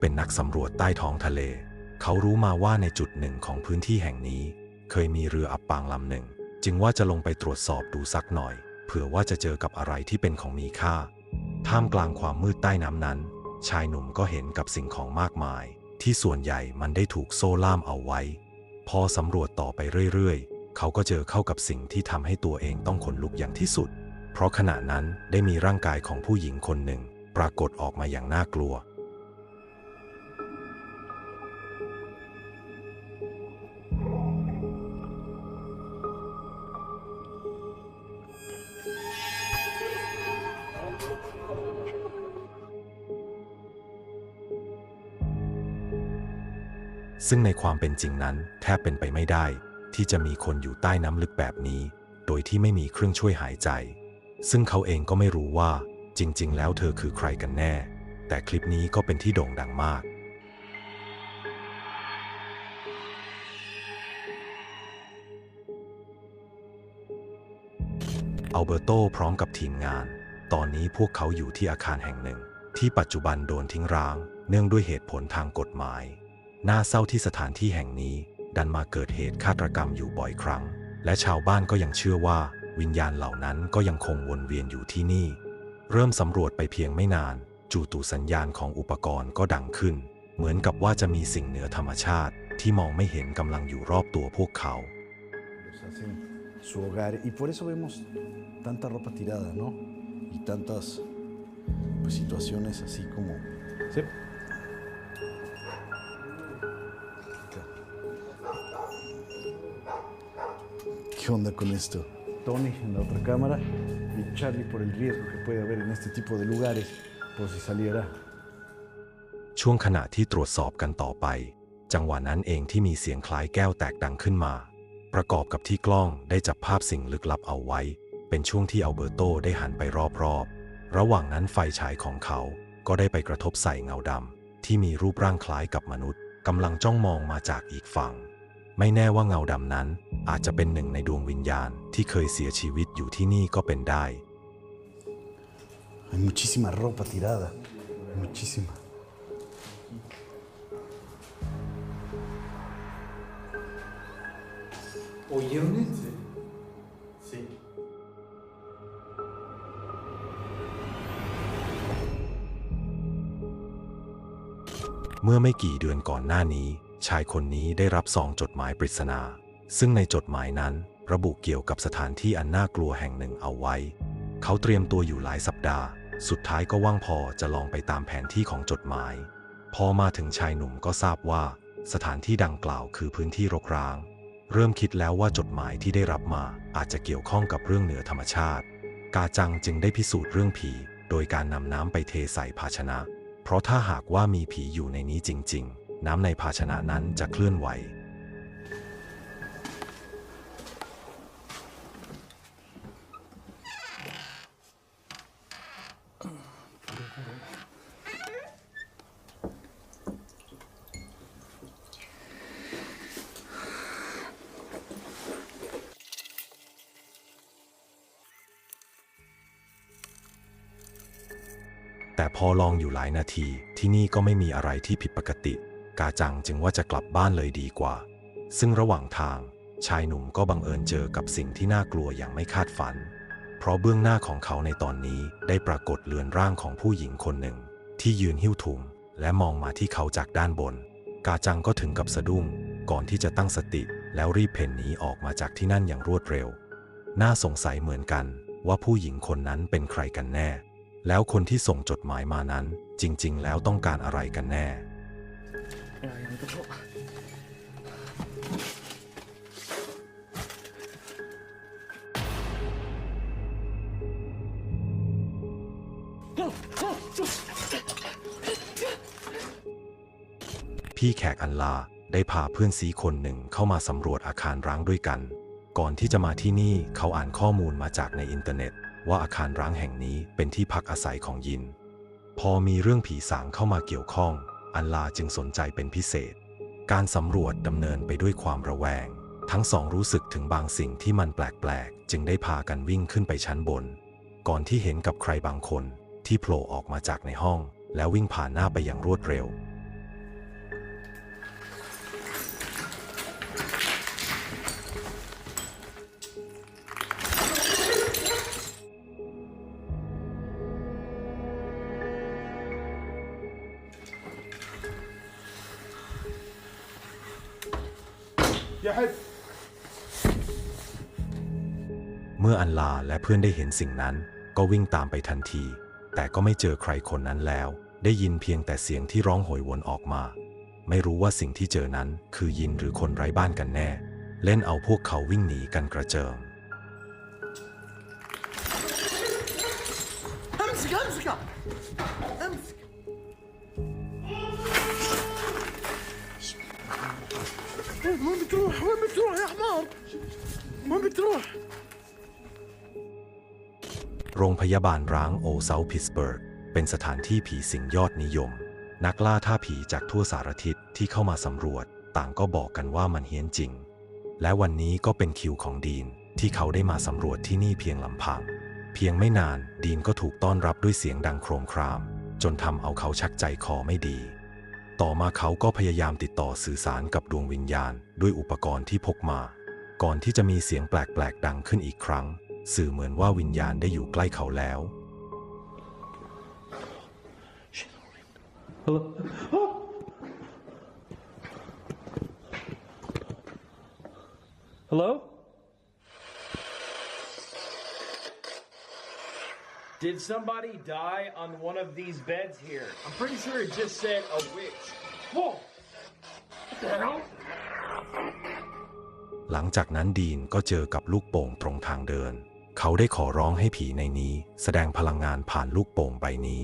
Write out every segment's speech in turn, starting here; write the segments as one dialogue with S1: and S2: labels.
S1: เป็นนักสำรวจใต้ท้องทะเล เขารู้มาว่าในจุดหนึ่งของพื้นที่แห่งนี้ เคยมีเรืออับปางลำหนึ่ง จึงว่าจะลงไปตรวจสอบดูสักหน่อย เผื่อว่าจะเจอกับอะไรที่เป็นของมีค่า ท่ามกลางความมืดใต้น้ำนั้น ชายหนุ่มก็เห็นกับสิ่งของมากมาย ที่ส่วนใหญ่มันได้ถูกโซ่ล่ามเอาไว้ พอสำรวจต่อไปเรื่อยๆ เขาก็เจอเข้ากับสิ่งที่ทำให้ตัวเองต้องขนลุกอย่างที่สุด เพราะขณะนั้นได้มีร่างกายของผู้หญิงคนหนึ่ง ปรากฏออกมาอย่างน่ากลัว ซึ่งในความเป็นจริงนั้นแทบเป็นไปไม่ได้ ที่จะมีคนอยู่ใต้น้ำลึกแบบนี้ โดยที่ไม่มีเครื่องช่วยหายใจ ซึ่งเขาเองก็ไม่รู้ว่า จริง ๆ แล้วเธอคือใครกันแน่ แต่คลิปนี้ก็เป็นที่โด่งดังมากอัลเบอร์โตพร้อมกับทีมงาน ตอนนี้พวกเขาอยู่ที่อาคารแห่งหนึ่ง ที่ปัจจุบันโดนทิ้งร้าง เนื่องด้วยเหตุผลทางกฎหมาย น่าเศร้าที่สถานที่แห่งนี้ ดันมาเกิดเหตุฆาตกรรมอยู่บ่อยครั้ง และชาวบ้านก็ยังเชื่อว่า วิญญาณเหล่านั้นก็ยังคงวนเวียนอยู่ที่นี่ เริ่มสำรวจไปเพียงไม่นาน จู่ตู่สัญญาณของอุปกรณ์ก็ดังขึ้น เหมือนกับว่าจะมีสิ่งเหนือธรรมชาติ ที่มองไม่เห็นกำลังอยู่รอบตัวพวกเขา
S2: su hogar y por eso vemos tanta ropa tirada, ¿no? Y tantas pues, situaciones así como... ¿Sí? ¿Qué onda con esto? Tony en la otra cámara y Charlie por el riesgo que puede haber en este tipo de lugares por si saliera
S1: ช่วงขณะที่ตรวจสอบกันต่อไป จังหวะนั้นเองที่มีเสียงคล้ายแก้วแตกดังขึ้นมา ประกอบกับที่กล้องได้จับภาพสิ่งลึกลับเอาไว้ เป็นช่วงที่อัลเบอร์โตได้หันไปรอบๆ ระหว่างนั้นไฟฉายของเขาก็ได้ไปกระทบใส่เงาดำที่มีรูปร่างคล้ายกับมนุษย์กำลังจ้องมองมาจากอีกฝั่ง ไม่แน่ว่าเงาดำนั้นอาจจะเป็นหนึ่งในดวงวิญญาณที่เคยเสียชีวิตอยู่ที่นี่ก็เป็นได้
S2: Hay muchísima ropa tirada, muchísima.
S3: ¿Oyeron eso? Sí.
S1: เมื่อไม่กี่เดือนก่อนหน้านี้ ชายคนนี้ได้รับซองจดหมายปริศนา ซึ่งในจดหมายนั้นระบุเกี่ยวกับสถานที่อันน่ากลัวแห่งหนึ่งเอาไว้ เขาเตรียมตัวอยู่หลายสัปดาห์ สุดท้ายก็ว่างพอจะลองไปตามแผนที่ของจดหมาย พอมาถึงชายหนุ่มก็ทราบว่า สถานที่ดังกล่าวคือพื้นที่รกร้าง เริ่มคิดแล้วว่าจดหมายที่ได้รับมาอาจจะเกี่ยวข้องกับเรื่องเหนือธรรมชาติ กาจังจึงได้พิสูจน์เรื่องผี โดยการนำน้ำไปเทใส่ภาชนะ เพราะถ้าหากว่ามีผีอยู่ในนี้จริง ๆ น้ำในภาชนะนั้นจะเคลื่อนไหว แต่พอลองอยู่หลายนาทีที่นี่ก็ไม่มีอะไรที่ผิดปกติ กาจังจึงว่าจะกลับบ้านเลยดีกว่า ซึ่งระหว่างทาง ชายหนุ่มก็บังเอิญเจอกับสิ่งที่น่ากลัวอย่างไม่คาดฝัน เพราะเบื้องหน้าของเขาในตอนนี้ได้ปรากฏเลือนร่างของผู้หญิงคนหนึ่ง ที่ยืนหิ้วถุง และมองมาที่เขาจากด้านบน กาจังก็ถึงกับสะดุ้ง ก่อนที่จะตั้งสติแล้วรีบเพ่นหนีออกมาจากที่นั่นอย่างรวดเร็ว น่าสงสัยเหมือนกันว่าผู้หญิงคนนั้นเป็นใครกันแน่ แล้วคนที่ส่งจดหมายมานั้นจริง ๆ แล้วต้องการอะไรกันแน่ พี่แขกอันลาได้พาเพื่อนซีคนหนึ่งเข้ามาสำรวจอาคารร้างด้วยกัน ก่อนที่จะมาที่นี่เขาอ่านข้อมูลมาจากในอินเทอร์เน็ต ว่าอาคารร้างแห่งนี้เป็นที่พักอาศัยของยิน พอมีเรื่องผีสางเข้ามาเกี่ยวข้อง อัลลาจึงสนใจเป็นพิเศษ การสำรวจดำเนินไปด้วยความระแวง ทั้งสองรู้สึกถึงบางสิ่งที่มันแปลกๆ จึงได้พากันวิ่งขึ้นไปชั้นบน ก่อนที่เห็นกับใครบางคนที่โผล่ออกมาจากในห้อง แล้ววิ่งผ่านหน้าไปอย่างรวดเร็ว เมื่ออันลาและเพื่อนได้เห็นสิ่งนั้น ก็วิ่งตามไปทันที แต่ก็ไม่เจอใครคนนั้นแล้ว ได้ยินเพียงแต่เสียงที่ร้องโหยหวนออกมา ไม่รู้ว่าสิ่งที่เจอนั้นคือยินหรือคนไร้บ้านกันแน่ เล่นเอาพวกเขาวิ่งหนีกันกระเจิง
S3: امسك امسك امسك وين بتروح وين بتروح يا حمار وين بتروح
S1: โรงพยาบาลร้างโอเซาพิสเบิร์กเป็นสถานที่ผีสิงยอดนิยม นักล่าท่าผีจากทั่วสารทิศที่เข้ามาสำรวจ ต่างก็บอกกันว่ามันเฮี้ยนจริง และวันนี้ก็เป็นคิวของดีน ที่เขาได้มาสำรวจที่นี่เพียงลำพัง เพียงไม่นานดีนก็ถูกต้อนรับด้วยเสียงดังโครมคราม จนทำเอาเขาชักใจคอไม่ดี ต่อมาเขาก็พยายามติดต่อสื่อสารกับดวงวิญญาณ ด้วยอุปกรณ์ที่พกมา ก่อนที่จะมีเสียงแปลกๆดังขึ้นอีกครั้ง สื่อเหมือนว่าวิญญาณได้อยู่ใกล้เขาแล้ว
S4: Hello? Did somebody die on one of these beds here? I'm pretty sure it just said a witch. Whoa! What the hell?
S1: หลังจากนั้นดีนก็เจอกับลูกโป่งตรงทางเดิน เขาได้ขอร้องให้ผีในนี้ แสดงพลังงานผ่านลูกโป่งใบนี้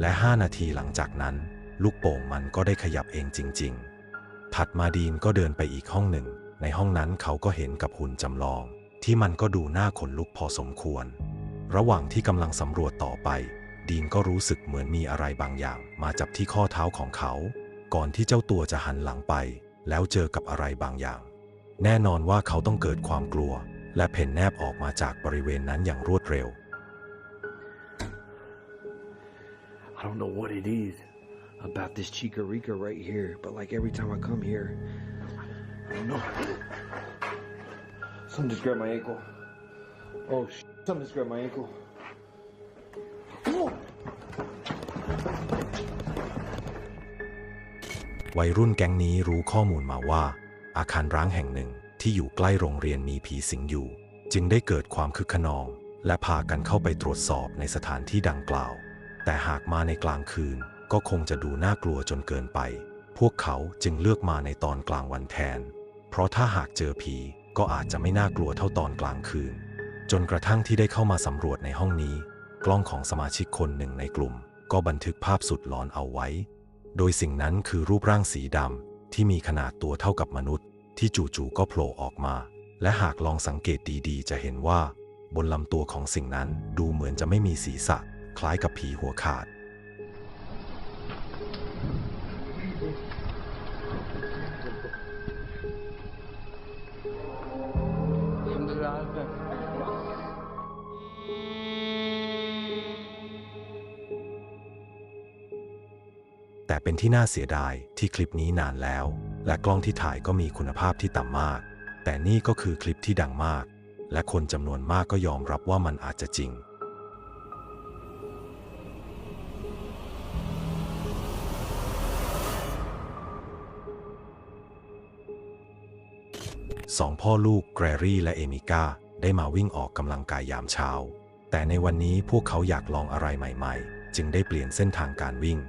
S1: และ 5 นาทีหลังจากนั้น ลูกโป่งมันก็ได้ขยับเองจริง ๆ ถัดมาดีนก็เดินไปอีกห้องหนึ่ง ในห้องนั้นเขาก็เห็นกับหุ่นจำลอง ที่มันก็ดูน่าขนลุกพอสมควร ระหว่างที่กำลังสำรวจต่อไป ดีนก็รู้สึกเหมือนมีอะไรบางอย่าง มาจับที่ข้อเท้าของเขา ก่อนที่เจ้าตัวจะหันหลังไป แล้วเจอกับอะไรบางอย่าง แน่นอนว่าเขาต้องเกิดความกลัว และเพ่นแนบออกมาจากบริเวณนั้นอย่างรวดเร็ว
S5: I don't know what it is about this Chica Rica right here, but like every time I come here, I don't know. Something just grabbed my ankle. Oh, shit. Something just grabbed my ankle. Oh!
S1: วัยรุ่นแก๊งนี้รู้ข้อมูลมาว่า อาคารร้างแห่งหนึ่งที่อยู่ใกล้โรงเรียนมีผีสิงอยู่ จึงได้เกิดความคึกขนอง และพากันเข้าไปตรวจสอบในสถานที่ดังกล่าว แต่หากมาในกลางคืนก็คงจะดูน่ากลัวจนเกินไป พวกเขาจึงเลือกมาในตอนกลางวันแทน เพราะถ้าหากเจอผีก็อาจจะไม่น่ากลัวเท่าตอนกลางคืน จนกระทั่งที่ได้เข้ามาสำรวจในห้องนี้ กล้องของสมาชิกคนหนึ่งในกลุ่ม ก็บันทึกภาพสุดหลอนเอาไว้ โดยสิ่งนั้นคือรูปร่างสีดำที่มีขนาดตัวเท่ากับมนุษย์ ที่จู่ๆก็โผล่ออกมา และหากลองสังเกตดีๆ จะเห็นว่า บนลำตัวของสิ่งนั้นดูเหมือนจะไม่มีศีรษะ คล้ายกับผีหัวขาด แต่เป็นที่น่าเสียดายที่คลิปนี้นานแล้ว และกล้องที่ถ่ายก็มีคุณภาพที่ต่ำมาก แต่นี่ก็คือคลิปที่ดังมาก และคนจำนวนมากก็ยอมรับว่ามันอาจจะจริงสองพ่อลูกแกรรี่และเอมิก้าได้มาวิ่งออกกำลังกายยามเช้า แต่ในวันนี้พวกเขาอยากลองอะไรใหม่ ๆ จึงได้เปลี่ยนเส้นทางการวิ่ง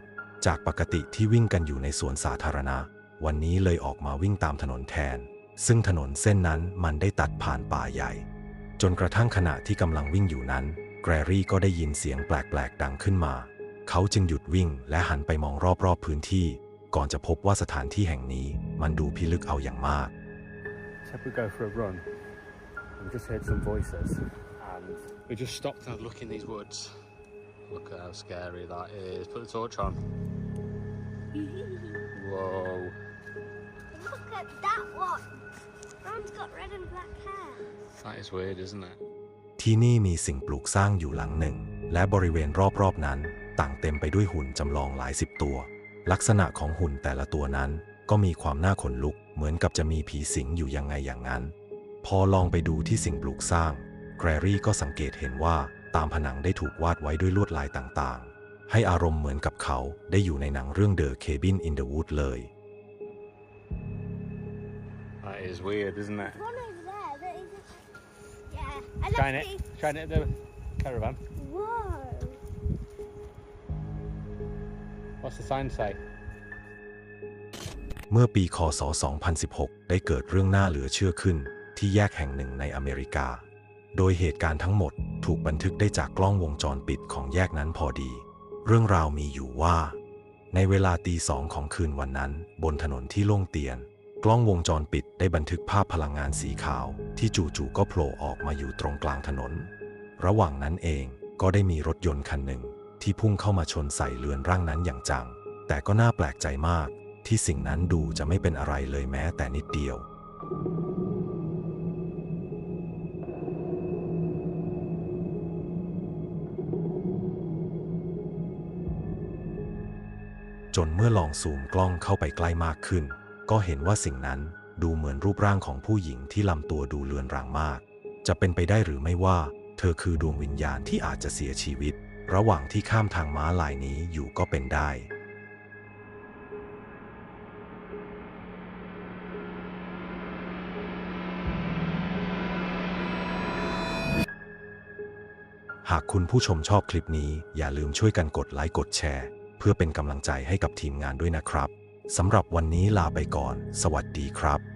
S1: จากปกติที่วิ่งกันอยู่ในสวนสาธารณะ วันนี้เลยออกมาวิ่งตามถนนแทน ซึ่งถนนเส้นนั้นมันได้ตัดผ่านป่าใหญ่ จนกระทั่งขณะที่กำลังวิ่งอยู่นั้น แกรรี่ก็ได้ยินเสียงแปลกๆดังขึ้นมา เขาจึงหยุดวิ่งและหันไปมองรอบๆพื้นที่ ก่อนจะพบว่าสถานที่แห่งนี้มันดูพิลึกเอาอย่างมาก
S6: Said we go for a run. We just heard some voices, and we just stopped
S7: Now look in these woods. Look at how scary that is. Put the torch on. Whoa.
S8: Look at that one. Ron's got red and black hair.
S7: That is weird, isn't it?
S1: ที่นี่มีสิ่งปลูกสร้างอยู่หลังหนึ่ง และบริเวณรอบๆนั้น ต่างเต็มไปด้วยหุ่นจำลองหลายสิบตัว ลักษณะของหุ่นแต่ละตัวนั้น ก็มีความน่าขนลุก เหมือนกับจะมีผีสิงอยู่ยังไงอย่างนั้น พอลองไปดูที่สิ่งปลูกสร้าง แกรรี่ก็สังเกตเห็นว่าตามผนังได้ถูกวาดไว้ด้วยลวดลายต่างๆ ให้อารมณ์เหมือนกับเขาได้อยู่ในหนังเรื่อง The Cabin in the Wood เลย
S7: That is weird, isn't it?
S8: One over there that is. Yeah. I love
S6: Shine it.
S8: these.
S6: Shine it at the caravan.
S8: Whoa.
S6: What's the sign say?
S1: เมื่อปีคศ 2016 ได้เกิดเรื่องน่าเหลือเชื่อขึ้น ที่แยกแห่งหนึ่งในอเมริกา โดยเหตุการณ์ทั้งหมดถูกบันทึกได้จากกล้องวงจรปิดของแยกนั้นพอดี เรื่องราวมีอยู่ว่า ในเวลาตีสองของคืนวันนั้น บนถนนที่โล่งเตียน กล้องวงจรปิดได้บันทึกภาพพลังงานสีขาว ที่จู่ๆก็โผล่ออกมาอยู่ตรงกลางถนน ระหว่างนั้นเองก็ได้มีรถยนต์คันหนึ่ง ที่พุ่งเข้ามาชนใส่เรือนร่างนั้นอย่างจัง แต่ก็น่าแปลกใจมาก ที่สิ่งนั้นดูจะไม่เป็นอะไรเลยแม้แต่นิดเดียว จนเมื่อลองซูมกล้องเข้าไปใกล้มากขึ้น ก็เห็นว่าสิ่งนั้นดูเหมือนรูปร่างของผู้หญิงที่ลำตัวดูเลือนรางมาก จะเป็นไปได้หรือไม่ว่า เธอคือดวงวิญญาณที่อาจจะเสียชีวิต ระหว่างที่ข้ามทางม้าลายนี้อยู่ก็เป็นได้ หากคุณผู้ชมชอบคลิปนี้อย่าลืมช่วยกันกดไลค์กดแชร์ พื่อเป็นกำลังใจให้กับทีมงานด้วยนะครับสำหรับวันนี้ลาไปก่อน สวัสดีครับ